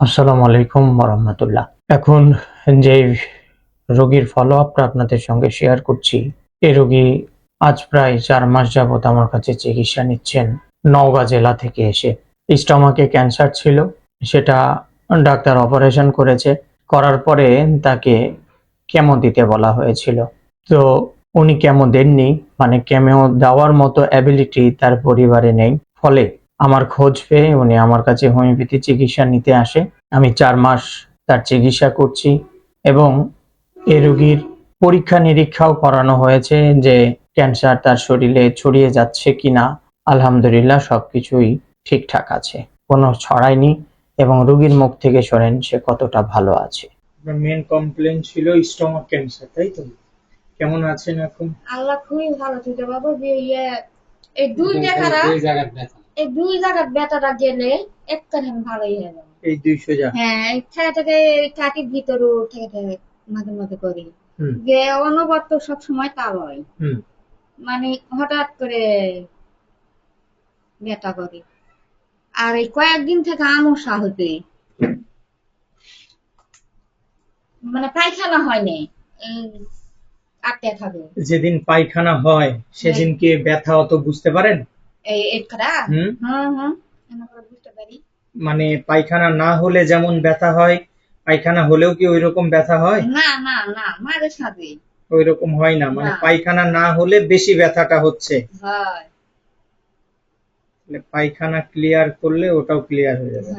আসসালামু আলাইকুম রহমতুল্লাহ এখন যে রোগীর ফলো আপটা আপনাদের সঙ্গে শেয়ার করছি এই রোগী আজ প্রায় চার মাস যাবত আমার কাছে চিকিৎসা নিচ্ছেন নওগাঁ জেলা থেকে এসে। স্টমাকে ক্যান্সার ছিল, সেটা ডাক্তার অপারেশন করেছে, করার পরে তাকে কেমো দিতে বলা হয়েছিল। তো উনি কেমো দেননি মানে কেমো দেওয়ার মতো অ্যাবিলিটি তার পরিবারে নেই, ফলে আমার খোঁজ পেয়ে উনি আমার কাছে হোমিওপ্যাথি চিকিৎসা নিতে আসে। আমি চার মাস তার চিকিৎসা করছি এবং এ রোগীর পরীক্ষা নিরীক্ষাও করানো হয়েছে যে ক্যান্সার তার শরীরে ছড়িয়ে যাচ্ছে কিনা। আলহামদুলিল্লাহ সবকিছুই ঠিকঠাক আছে। কোনো ছড়ায়নি এবং রোগীর মুখ থেকে শোনেন সে কতটা ভালো আছে। মেন কমপ্লেন ছিল স্টমাক ক্যান্সার তাই তো? কেমন আছেন এখন? আল্লাহ খুবই ভালো ছিল বাবা যে এই দুই জায়গাটা এই দুই জায়গার ব্যথাটা গেলে একখানে ভালোই হয়ে যাবে। এই দুই সোজা? হ্যাঁ থেকে ভিতরে থেকে মাঝে মাঝে করি। যে অনুবাদ তো সবসময় তা হয়। মানে হঠাৎ করে ব্যথা করি। আর এই কয়েকদিন থেকে আমসা হতে মানে পায়খানা হয়নি এই আটকে থাকে যেদিন পায়খানা হয় সেদিন কি ব্যথা অত বুঝতে পারেন? মানে পায়খানা না হলে যেমন ব্যথা হয় পায়খানা হলেও কি ওই রকম ব্যথা হয়? না না না মাঝে সাথে ওই রকম হয় না মানে পায়খানা না হলে বেশি ব্যথাটা হচ্ছে। পায়খানা ক্লিয়ার করলে ওটাও ক্লিয়ার হয়ে যাবে।